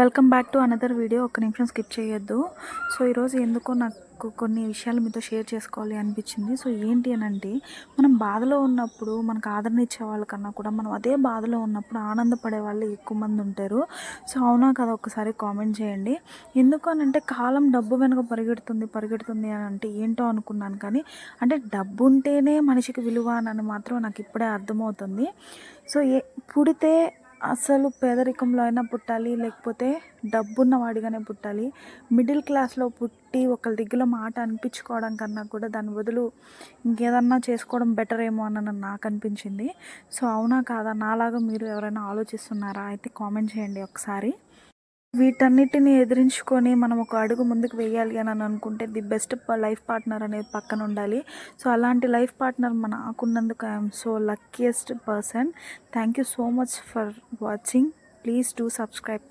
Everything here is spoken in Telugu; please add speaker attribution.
Speaker 1: Welcome back to another video. ఒక నిమిషం స్కిప్ చేయొద్దు. సో ఈరోజు ఎందుకో నాకు కొన్ని విషయాలు మీతో షేర్ చేసుకోవాలి అనిపించింది. సో ఏంటి అని అంటే మనం బాధలో ఉన్నప్పుడు మనకు ఆదరణ ఇచ్చే వాళ్ళకన్నా కూడా మనం అదే బాధలో ఉన్నప్పుడు ఆనందపడే వాళ్ళు ఎక్కువ మంది ఉంటారు. సో అవునా కదా? ఒకసారి కామెంట్ చేయండి. ఎందుకు అని అంటే కాలం డబ్బు వెనుక పరిగెడుతుంది పరిగెడుతుంది అని అంటే ఏంటో అనుకున్నాను కానీ అంటే డబ్బు ఉంటేనే మనిషికి విలువ అని మాత్రం నాకు ఇప్పుడే అర్థమవుతుంది. సో ఏ పుడితే అసలు పేదరికంలో అయినా పుట్టాలి లేకపోతే డబ్బున్న వాడిగానే పుట్టాలి. మిడిల్ క్లాస్లో పుట్టి ఒకరి దగ్గర మాట అనిపించుకోవడం కన్నా కూడా దాని బదులు ఇంకేదన్నా చేసుకోవడం బెటర్ ఏమో అని నాకు అనిపించింది. సో అవునా కాదా? నాలాగా మీరు ఎవరైనా ఆలోచిస్తున్నారా? అయితే కామెంట్ చేయండి ఒకసారి. వీటన్నిటిని ఎదిరించుకొని మనం ఒక అడుగు ముందుకు వేయాలి అని అని అనుకుంటే ది బెస్ట్ లైఫ్ పార్ట్నర్ అనేది పక్కన ఉండాలి. సో అలాంటి లైఫ్ పార్ట్నర్ మన నాకున్నందుకు I'm so luckiest person. Thank you so much for watching. Please do subscribe.